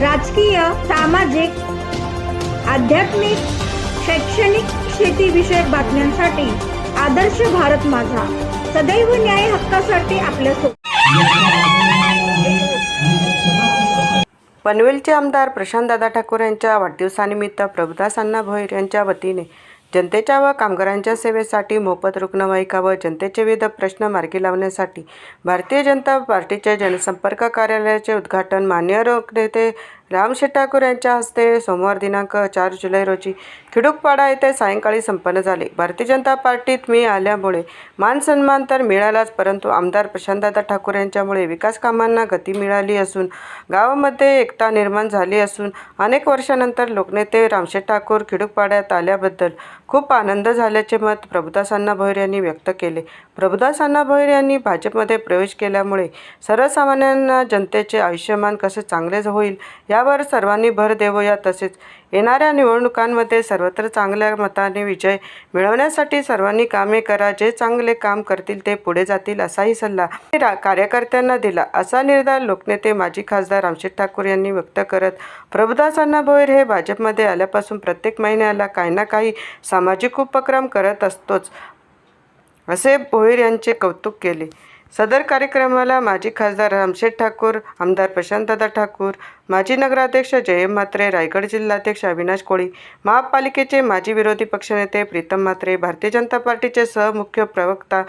राजकीय सामाजिक आध्यात्मिक शैक्षणिक शेतीविषयक बातम्यांसाठी आदर्श भारत माझा. सदैव न्याय हक्कासाठी आपल्या पनवेलचे आमदार प्रशांतदादा ठाकूर यांच्या वाढदिवसानिमित्त प्रभुदास अण्णा भोईर यांच्या वतीने जनतेच्या व कामगारांच्या सेवेसाठी मोफत रुग्णवाहिका व जनतेचे विविध प्रश्न मार्गी लावण्यासाठी भारतीय जनता पार्टीचे जनसंपर्क कार्यालयाचे उद्घाटन मान्य नेते रामशेठ ठाकूर यांच्या हस्ते सोमवार दिनांक चार जुलै रोजी खिडूकपाडा येथे सायंकाळी संपन्न झाले. भारतीय जनता पार्टीत मी आल्यामुळे मान सन्मान तर मिळालाच परंतु आमदार प्रशांतदादा ठाकूर यांच्यामुळे विकास कामांना गती मिळाली असून गावामध्ये एकता निर्माण झाली असून अनेक वर्षानंतर लोकनेते रामशेठ ठाकूर खिडूकपाड्यात आल्याबद्दल खूप आनंद झाल्याचे मत प्रभुदास अण्णा भोईर यांनी व्यक्त केले. प्रभुदास अण्णा भोईर यांनी भाजपमध्ये प्रवेश केल्यामुळे सर्वसामान्यांना जनतेचे आयुष्यमान कसे चांगले होईल यावर सर्वांनी भर देवूया तसेच येणाऱ्या निवडणुकांमध्ये सर्वत्र चांगल्या मताने विजय मिळवण्यासाठी सर्वांनी कामे करा जे चांगले काम करतील ते पुढे जातील असाही सल्ला रा- कार्यकर्त्यांना दिला. असा निर्धार लोकनेते माजी खासदार रामशेठ ठाकूर यांनी व्यक्त करत प्रभुदास अण्णा भोईर हे भाजपमध्ये आल्यापासून प्रत्येक महिन्याला काही ना काही सामाजिक उपक्रम करत असतोच असे भोईर यांचे कौतुक केले. सदर कार्यक्रमाला माजी खासदार रामशेठ ठाकूर आमदार प्रशांतदादा ठाकूर माजी नगराध्यक्ष जयम म्हात्रे रायगड जिल्हाध्यक्ष अविनाश कोळी महापालिकेचे माजी विरोधी पक्षनेते प्रीतम म्हात्रे भारतीय जनता पार्टीचे सहमुख्य प्रवक्ता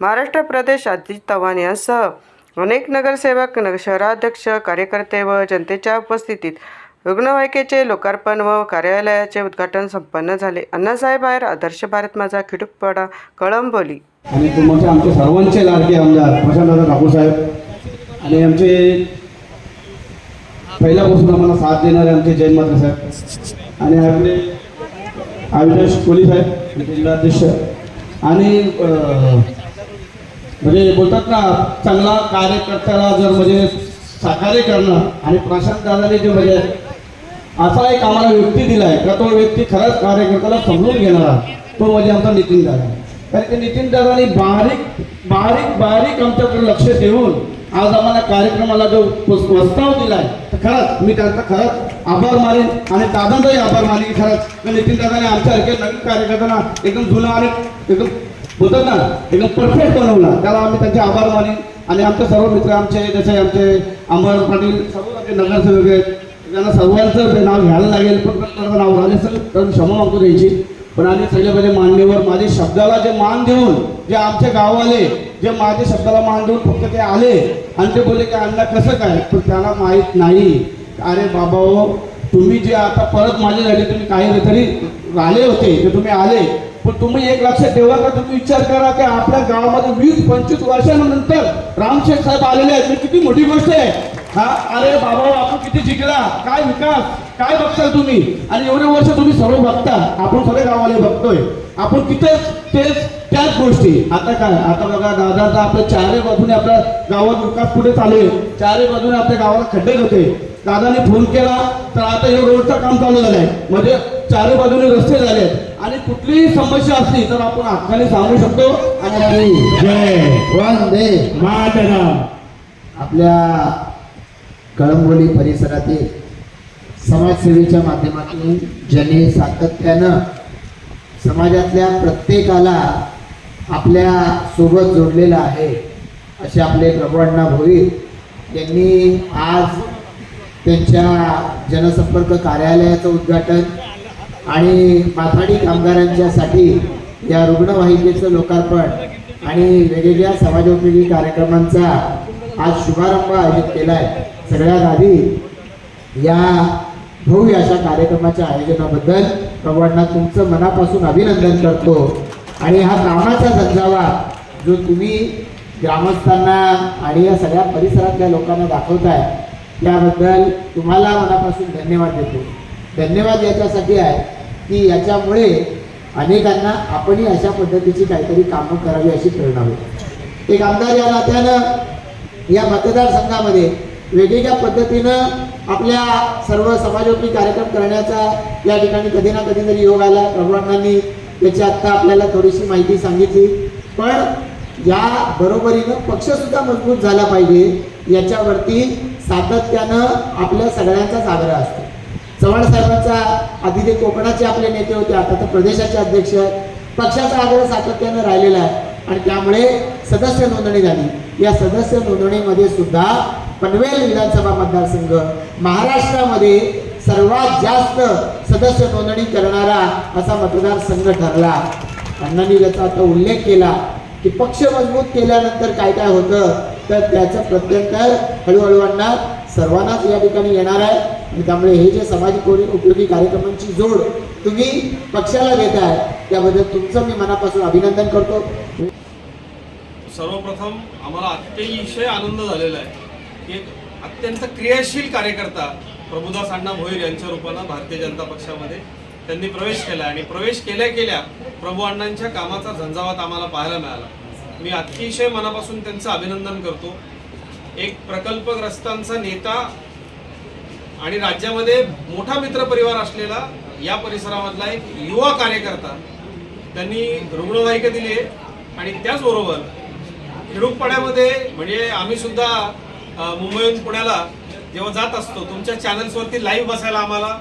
महाराष्ट्र प्रदेश अजित चव्हाण यांसह अनेक नगरसेवक नग शहराध्यक्ष कार्यकर्ते व जनतेच्या उपस्थितीत रुग्णवाहिकेचे लोकार्पण व कार्यालयाचे उद्घाटन संपन्न झाले. अण्णासाहेब आहेर आदर्श भारत माझा खिडूकपाडा कळंबोली. आणि तुमचे आमचे सर्वांचे लाडके आमदार प्रशांतदादा ठाकूर साहेब आणि आमचे पहिल्यापासून आम्हाला साथ देणारे आमचे जैन मात्र साहेब आणि आपले अविनाश कोहली साहेब जिल्हाध्यक्ष. आणि म्हणजे बोलतात ना चांगला कार्यकर्त्याला जर म्हणजे साकार्य करणं आणि प्रशांत दादाने जे म्हणजे असा एक आम्हाला व्यक्ती दिला आहे का तो व्यक्ती खरंच कार्यकर्त्याला समजून घेणारा तो म्हणजे आमचा नितीन दादा. कारण की नितीन दादानी बारीक बारीक बारीक आमच्याकडे लक्ष देऊन आज आम्हाला कार्यक्रमाला जो पुस- प्रस्ताव दिलाय तर खरंच मी त्यांचा खरंच आभार मानेन आणि दादांचाही आभार मानेन की खरंच नितीन दादाने आमच्यासारख्या नवीन कार्यकर्त्यांना एकदम जुना आणि एकदम होतं ना एकदम परफेक्ट बनवला. त्याला आम्ही त्यांचे आभार मानेन. आणि आमचे सर्व मित्र आमचे जसे आमचे अंबर पाटील सर्व आमचे नगरसेवक आहेत त्यांना सर्वांचं ते नाव घ्यायला लागेल. पण त्यांचं नाव झाले सर तर क्षमा मागतो द्यायची पण आम्ही सगळे मान मान्यवर माझ्या शब्दाला जे मान देऊन जे आमचे गाववाले जे माझ्या शब्दाला मान देऊन फक्त ते आले आणि ते बोलले की अण्णा कसं काय? पण त्यांना माहीत नाही. अरे बाबा हो तुम्ही जे आता परत माझे झाले तुम्ही काही तरी आले होते ते तुम्ही आले. पण तुम्ही एक लक्षात ठेवा का? तुम्ही विचार करा की आपल्या गावामध्ये वीस पंचवीस वर्षानंतर रामशेठ साहेब आलेले आहेत. म्हणजे किती मोठी गोष्ट आहे. हा अरे बाबा आपण किती जिंकला? काय विकास? काय बघताल तुम्ही? आणि एवढे वर्ष तुम्ही सर्व बघता. आपण सगळे गावाले बघतोय. आपण तिथेच तेच त्याच गोष्टी. आता काय? आता बघा दादाचा आपल्या चारही बाजूने आपल्या गावात विकास पुढे चालू आहे. चारही बाजूने आपल्या गावाला खड्डे होते दादाने फोन केला तर आता हे रोडचं काम चालू झालंय. म्हणजे चारही बाजूने रस्ते झाले आणि कुठलीही समस्या असली तर आपण हक्काने सांगू शकतो. आणि जय. वंदे. मातरम आपल्या कळंबोली परिसरातील समाजसेवेच्या माध्यमातून ज्यांनी सातत्यानं समाजातल्या प्रत्येकाला आपल्यासोबत जोडलेलं आहे असे आपले प्रभूअण्णा भोईर यांनी आज त्यांच्या जनसंपर्क कार्यालयाचं उद्घाटन आणि माथाडी कामगारांच्यासाठी या रुग्णवाहिकेचं लोकार्पण आणि वेगवेगळ्या समाजोपयोगी कार्यक्रमांचा आज शुभारंभ आयोजित केला आहे सगळ्यात आधी या भव्य अशा कार्यक्रमाच्या आयोजनाबद्दल प्रभूंना तुमचं मनापासून अभिनंदन करतो. आणि हा कामाचा झंझावा जो तुम्ही ग्रामस्थांना आणि या सगळ्या परिसरातल्या लोकांना दाखवताय त्याबद्दल तुम्हाला मनापासून धन्यवाद देतो. धन्यवाद याच्यासाठी आहे की याच्यामुळे अनेकांना आपणही अशा पद्धतीची काहीतरी कामं करावी अशी प्रेरणा होते. एक आमदार या नात्यानं या मतदारसंघामध्ये वेगवेगळ्या पद्धतीनं आपल्या सर्व समाजोपी कार्यक्रम करण्याचा या ठिकाणी कधी ना कधीतरी योग आला. प्रभुअण्णांनी त्याची आत्ता आपल्याला थोडीशी माहिती सांगितली. पण या बरोबरीनं पक्षसुद्धा मजबूत झाला पाहिजे. याच्यावरती सातत्यानं आपल्या सगळ्यांचाच आग्रह असतो. चव्हाण साहेबांचा आधी ते कोकणाचे आपले नेते होते आता तर प्रदेशाचे अध्यक्ष. आहेत पक्षाचा आग्रह सातत्यानं राहिलेला आहे. आणि त्यामुळे सदस्य नोंदणी झाली. या सदस्य नोंदणीमध्ये सुद्धा पनवेल विधानसभा मतदारसंघ महाराष्ट्रामध्ये सर्वात जास्त सदस्य नोंदणी करणारा असा मतदारसंघ ठरला. अण्णांनी त्याचा आता उल्लेख केला की पक्ष मजबूत केल्यानंतर काय काय होतं तर त्याचं प्रत्यंतर हळूहळू अण्णा सर्वांनाच या ठिकाणी येणार आहे. आणि त्यामुळे हे जे सामाजिक उपयोगी- उपयोगी कार्यक्रमांची जोड तुम्ही पक्षाला देत आहे त्याबद्दल तुमचं मी मनापासून अभिनंदन करतो. सर्वप्रथम आम्हाला अतिशय आनंद झालेला आहे की एक अत्यंत क्रियाशील कार्यकर्ता प्रभुदास अण्णा भोईर यांच्या रूपानं भारतीय जनता पक्षामध्ये त्यांनी प्रवेश केला आणि प्रवेश केल्या केल्या प्रभू अण्णांच्या कामाचा झंझावात आम्हाला पाहायला मिळाला. मी अतिशय मनापासून त्यांचं अभिनंदन करतो. एक प्रकल्पग्रस्तांचा नेता आणि राज्यामध्ये मोठा मित्रपरिवार असलेला या परिसरामधला एक युवा कार्यकर्ता त्यांनी रुग्णवाहिका दिली आहे आणि त्याचबरोबर खेडूकपाड्यामध्ये म्हणजे आम्ही सुद्धा मुंबईहून पुण्याला जेव्हा जात असतो तुमच्या चॅनल्सवरती लाईव्ह बसायला आम्हाला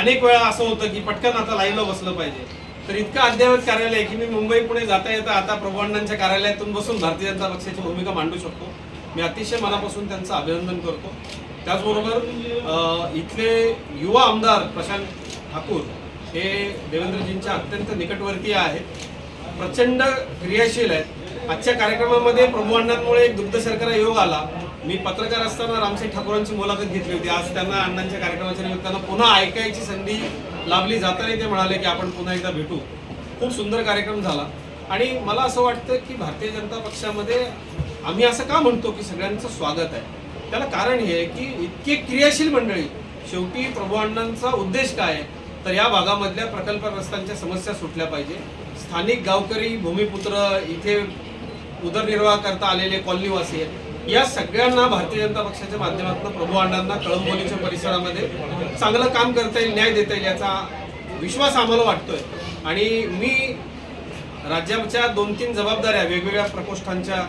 अनेक वेळा असं होतं की पटकन आता लाईव्हला बसलं पाहिजे. तर इतकं अद्ययावत कार्यालय आहे की मी मुंबई पुणे जाता येता आता प्रभूअण्णांच्या कार्यालयातून बसून भारतीय जनता पक्षाची भूमिका मांडू शकतो. मी अतिशय मनापासून त्यांचं अभिनंदन करतो. त्याचबरोबर इथले युवा आमदार प्रशांत ठाकूर हे देवेंद्रजींच्या अत्यंत निकटवर्तीय आहेत. प्रचंड क्रियाशील आहेत. आजच्या कार्यक्रमामध्ये प्रभू अण्णांमुळे एक दुग्ध सरकार योग आला. मी पत्रकार असताना रामसिंग ठाकूरांची मुलाखत घेतली होती. आज त्यांना अण्णांच्या कार्यक्रमाच्या निमित्तानं पुन्हा ऐकायची संधी लाभली जाताना ते म्हणाले की आपण पुन्हा एकदा भेटू. खूप सुंदर कार्यक्रम झाला. आणि मला असं वाटतं की भारतीय जनता पक्षामध्ये आम्ही असं का म्हणतो की सगळ्यांचं स्वागत आहे? त्याला कारण हे आहे की इतकी क्रियाशील मंडळी शेवटी प्रभू अण्णांचा उद्देश काय आहे? तर या भागामधल्या प्रकल्पग्रस्तांच्या समस्या सुटल्या पाहिजे. स्थानिक गावकरी भूमिपुत्र इथे उदरनिर्वाह करता आलेले कॉलनीवासी आहेत. या सगळ्यांना भारतीय जनता पक्षाच्या माध्यमातून प्रभू अण्णांना कळंबोलीच्या परिसरामध्ये चांगलं काम करता येईल न्याय देता येईल याचा विश्वास आम्हाला वाटतोय. आणि मी राज्याच्या दोन तीन जबाबदाऱ्या वेगवेगळ्या प्रकोष्ठांच्या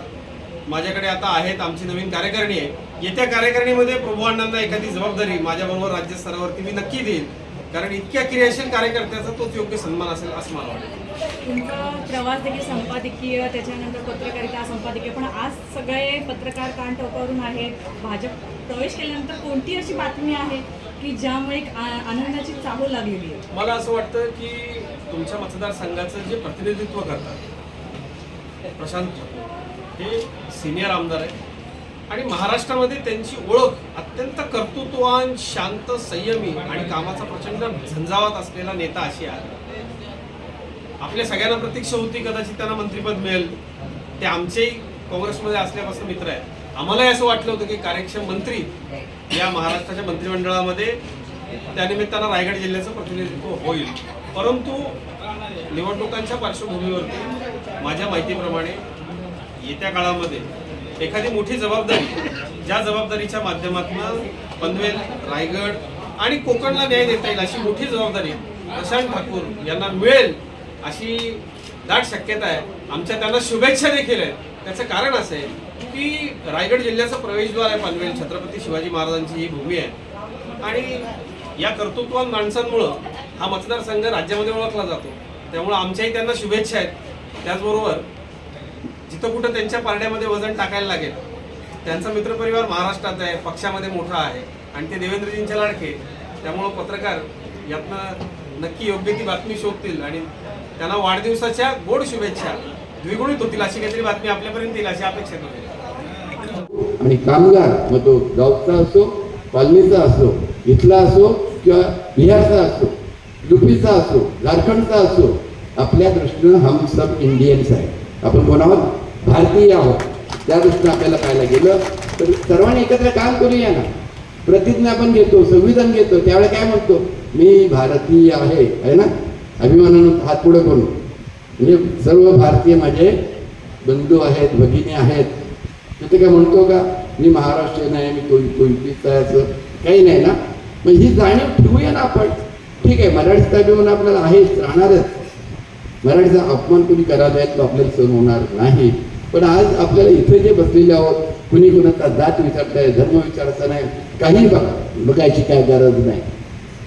माझ्याकडे आता आहेत आमची नवीन कार्यकारिणी आहे. येत्या कार्यकारिणीमध्ये प्रभू अण्णांना एखादी जबाबदारी माझ्याबरोबर राज्य स्तरावरती मी नक्की देईन. कारण इतक्या क्रियाशील कार्यकर्त्याचा तोच योग्य सन्मान असेल असं मला वाटतं. तुमचा प्रवास देखील संपादकीय त्याच्यानंतर पत्रकारिता संपादकीय पण आज सगळे पत्रकार कान टोकावरून आहेत. भाजप प्रवेश केल्यानंतर कोणती अशी बातमी आहे की ज्यामुळे एक आनंदाची चाहूल लागलेली आहे? मला असं वाटतं की तुमच्या मतदारसंघाचं जे प्रतिनिधित्व करतात प्रशांत हे सिनियर आमदार आहेत. आणि महाराष्ट्रामध्ये त्यांची ओळख अत्यंत कर्तृत्वान शांत संयमी आणि कामाचा प्रचंड झंझावात असलेला नेता अशी आहे. आपल्या सगळ्यांना प्रतीक्षा होती कदाचित त्यांना मंत्रिपद मिळेल. ते आमचेही काँग्रेसमध्ये असल्यापासून मित्र आहेत. आम्हालाही असं वाटलं होतं की कार्यक्षम मंत्री या महाराष्ट्राच्या मंत्रिमंडळामध्ये त्यानिमित्तानं रायगड जिल्ह्याचं प्रतिनिधित्व होईल. परंतु निवडणुकांच्या पार्श्वभूमीवरती माझ्या माहितीप्रमाणे येत्या काळामध्ये एखादी मोठी जबाबदारी ज्या जबाबदारीच्या माध्यमातून पनवेल रायगड आणि कोकणला न्याय देता येईल अशी मोठी जबाबदारी प्रशांत ठाकूर यांना मिळेल अशी दाट शक्यता आहे. आमच्या त्यांना शुभेच्छा देखील आहेत. त्याचं कारण असं आहे की रायगड जिल्ह्याचं प्रवेशद्वार आहे पनवेल. छत्रपती शिवाजी महाराजांची ही भूमी आहे. आणि या कर्तृत्वान माणसांमुळं हा मतदारसंघ राज्यामध्ये ओळखला जातो. त्यामुळं आमच्याही त्यांना शुभेच्छा आहेत. त्याचबरोबर जिथं कुठं त्यांच्या पारड्यामध्ये वजन टाकायला लागेल. त्यांचा मित्रपरिवार महाराष्ट्रात आहे पक्षामध्ये मोठा आहे आणि ते देवेंद्रजींच्या लाडके. त्यामुळं पत्रकार यातनं नक्की योग्य ती बातमी शोधतील आणि त्यांना वाढदिवसाच्या गोड शुभेच्छा. द्विगुणित होतील अशी काहीतरी बातमी आपल्यापर्यंत येईल अशी अपेक्षा करतो आणि कामगार मग तो गावचा असो कॉलनीचा असो इथला असो किंवा बिहारचा असो युपीचा असो झारखंडचा असो आपल्या दृष्टीनं हम सब इंडियन्स आहे. आपण कोण आहोत? भारतीय आहोत. त्या दृष्टीनं आपल्याला पाहायला गेलं तर सर्वांनी एकत्र काम करूया ना. प्रतिज्ञा आपण घेतो संविधान घेतो. त्यावेळेला काय म्हणतो? मी भारतीय आहे आहे ना? अभिमानानं हात पुढे करून. म्हणजे सर्व भारतीय माझे बंधू आहेत भगिनी आहेत. तिथे काय म्हणतो का? मी महाराष्ट्रीयन आहे मी कोण कोणतीच आहे असं काही नाही ना? मग ही जाणीव ठेवूया ना आपण. ठीक आहे मराठी अभिमान आपल्याला आहेच राहणारच. मराठीचा अपमान कोणी करायला आहे तो आपल्याला सण होणार नाही. पण आज आपल्याला इथे जे बसलेले आहोत कुणी कुणाचा जात विचारताय धर्म विचारायचा नाही काही बघा बघायची काय गरज नाही.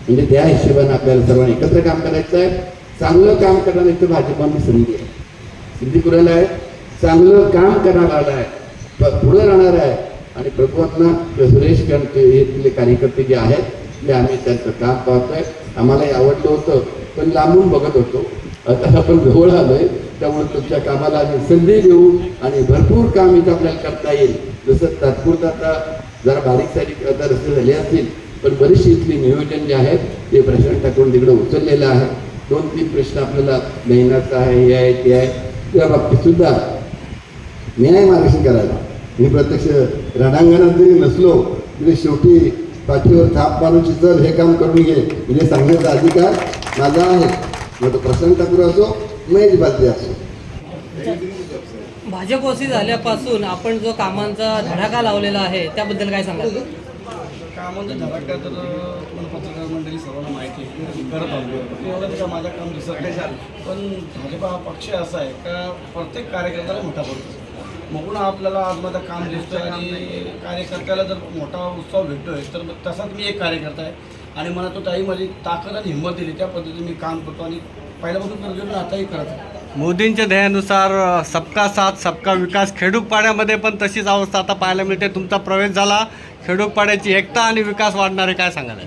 म्हणजे त्या हिशोबाने आपल्याला सर्वांनी एकत्र काम करायचं आहे. चांगलं काम करणार इथं भाजपाने संधी आहे. संधी कुणाला आहे? चांगलं काम करणारा आहे. पुढं राहणार आहे. आणि प्रभुत्ना सुरेश कणके हे कार्यकर्ते जे आहेत ते आम्ही त्यांचं काम पाहतोय. आम्हालाही आवडलं होतं पण लांबून बघत होतो. आता आपण जवळ आलोय. त्यामुळे तुमच्या कामाला आम्ही संधी देऊ आणि भरपूर काम इथं आपल्याला करता येईल. जसं तात्पुरता आता जरा बारीक सारीक आता रस्ते झाले असतील पण बरीचशी इथली नियोजन जे आहेत ते प्रशांत ठाकूर तिकडे उचललेलं आहे. दोन तीन प्रश्न आपल्याला मेहनत आहे हे आहे ते आहे. त्या बाबतीत सुद्धा न्याय मार्गदर्शन करायला. मी प्रत्यक्ष रणांगणात जरी नसलो तरी शेवटी पाठीवर थाप मारून चल हे काम करून घे. म्हणजे सांगण्याचा अधिकार माझा आहे. मग तो प्रसन्न ठाकूर असो असो. भाजपवशी झाल्यापासून आपण जो कामांचा धडाका लावलेला आहे त्याबद्दल काय सांगाल? कामांचा धडाका तर तुम्हाला पत्रकार मंडळी सर्वांना माहिती आहे करत आलो. पण एवढं का माझं काम दिसत नाही झालं. पण भाजपा हा पक्ष असा आहे का प्रत्येक कार्यकर्त्याला मोठा पडतो? मग आपल्याला आज माझं काम दिसतोय आणि कार्यकर्त्याला जर मोठा उत्सव भेटतोय तर मग तसाच मी एक कार्यकर्ता आहे. आणि मला तो ताई माझी ताकद आणि हिंमत दिली त्या पद्धतीने मी काम करतो आणि पहिल्यापासून करतो आताही आहे मोदींच्या ध्येयानुसार सबका साथ सबका विकास. खेडूकपाड्यामध्ये पण तशीच अवस्था आता पाहायला मिळते. तुमचा प्रवेश झाला. खेडूकपाड्याची एकता आणि विकास वाढणारे काय सांगाल?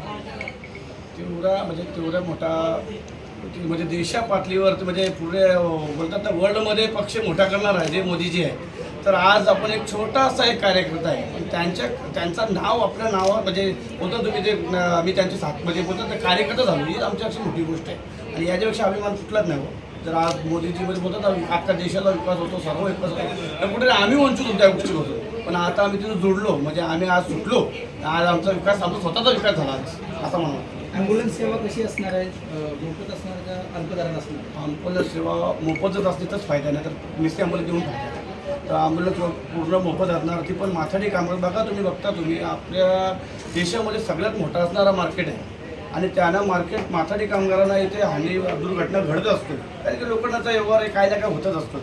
तेवढा म्हणजे तेवढा मोठा म्हणजे देशा पातळीवर म्हणजे पुढे बोलतात ना वर्ल्डमध्ये पक्ष मोठा करणार आहे जे मोदीजी आहे तर आज आपण एक छोटासा एक कार्यकर्ता आहे. त्यांच्या त्यांचं नाव आपल्या नावावर म्हणजे बोलतात तुम्ही ते मी त्यांचे साथ म्हणजे बोलतात ना कार्यकर्ता झालो. ही आमच्यापेक्षा मोठी गोष्ट आहे. आणि याच्यापेक्षा अभिमान कुठलाच नाही हो. जर आज मोदीजी म्हणजे बोलतात ना अख्खा देशाचा विकास होतो सर्व विकास होतो. तर कुठे आम्ही वंचित होतो त्या गोष्टी होतो पण आता आम्ही तिथं जोडलो म्हणजे आम्ही आज सुटलो. आज आमचा विकास आमचा स्वतःचा विकास झाला आज. असं म्हणा ॲम्ब्युलन्स सेवा कशी असणार आहे? मोफत असणार का अल्पदरात असणार? ॲम्ब्युलन्स सेवा मोफतच असली तरच फायदा नाही तर मिसकी ॲम्ब्युलन्स देऊन फायदा. तर ॲम्ब्युलन्स पूर्ण मोफत असणार ती पण माथाडी कामगार. बघा तुम्ही बघता तुम्ही आपल्या देशामध्ये सगळ्यात मोठा असणारा मार्केट आहे. आणि त्यांना मार्केट माथाडी कामगारांना इथे हानी दुर्घटना घडत असते. कारण की लोकांचा व्यवहार आहे काय ना काय होतच असतो.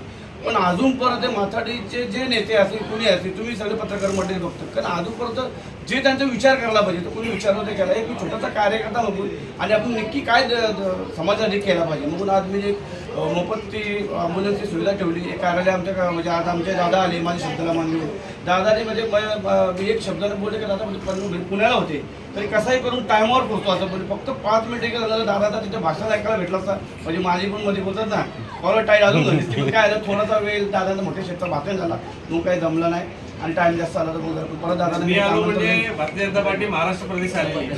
पण अजूनपर्यंत ते माथाडीचे जे नेते असतील कुणी असतील तुम्ही सगळे पत्रकार मंडळी बघतात कारण अजूनपर्यंत जे त्यांचा विचार करायला पाहिजे तो कुणी विचार नव्हते केला. एक छोटासा कार्यकर्ता बघून आणि आपण नक्की काय द- समाजासाठी केला पाहिजे. म्हणून आज मी एक मोफत ती ॲम्ब्युलन्सची सुविधा ठेवली. एक कार्यालय आमच्या म्हणजे आज आमचे दादा आले माझ्या शब्दाला मानले. दादाने म्हणजे म- एक शब्दाने बोलले की दादा म्हणजे पण- पुण्याला होते. तरी कसाही करून टायमावर पोहोचतो. असं म्हणजे फक्त पाच मिनिटे गेलं दादा दादा तिथे भाषण ऐकायला भेटलं असता. म्हणजे माझी पण मध्ये बोलतात ना कॉलर टाईट अजून झाली. काय झालं थोडासा वेळ दादांचा मोठ्या शेतचा भाषण झाला. मग काही जमलं नाही आणि टाइम जास्त आला तर मग परत दादा मी आलो म्हणजे भारतीय जनता पार्टी महाराष्ट्र प्रदेश आहे.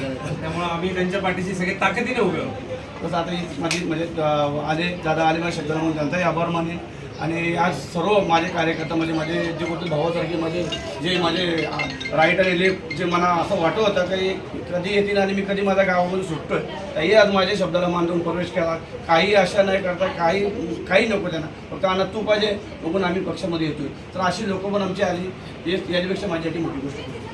त्यामुळे आम्ही त्यांच्या पाठीशी सगळे ताकदीने उभे आहोत. तसं आता माझी म्हणजे आले दादा आले माझ्या शब्दाला म्हणून त्यांचाही आभार मानेन आणि आज सर्व माझे कार्यकर्ता म्हणजे माझे जे कोणते भावासारखे माझे जे माझे राईट आणि लेफ्ट जे मला असं वाटत होतं काही कधी येतील आणि मी कधी माझ्या गावामधून सुटतोय त्याही आज माझ्या शब्दाला मान देऊन प्रवेश केला. काही आशा नाही करता काही काही नको त्यांना. फक्त अन्न तू पाहिजे बघून आम्ही पक्षामध्ये येतोय. तर अशी लोकं पण आमची आली. हे याच्यापेक्षा माझ्यासाठी मोठी गोष्ट.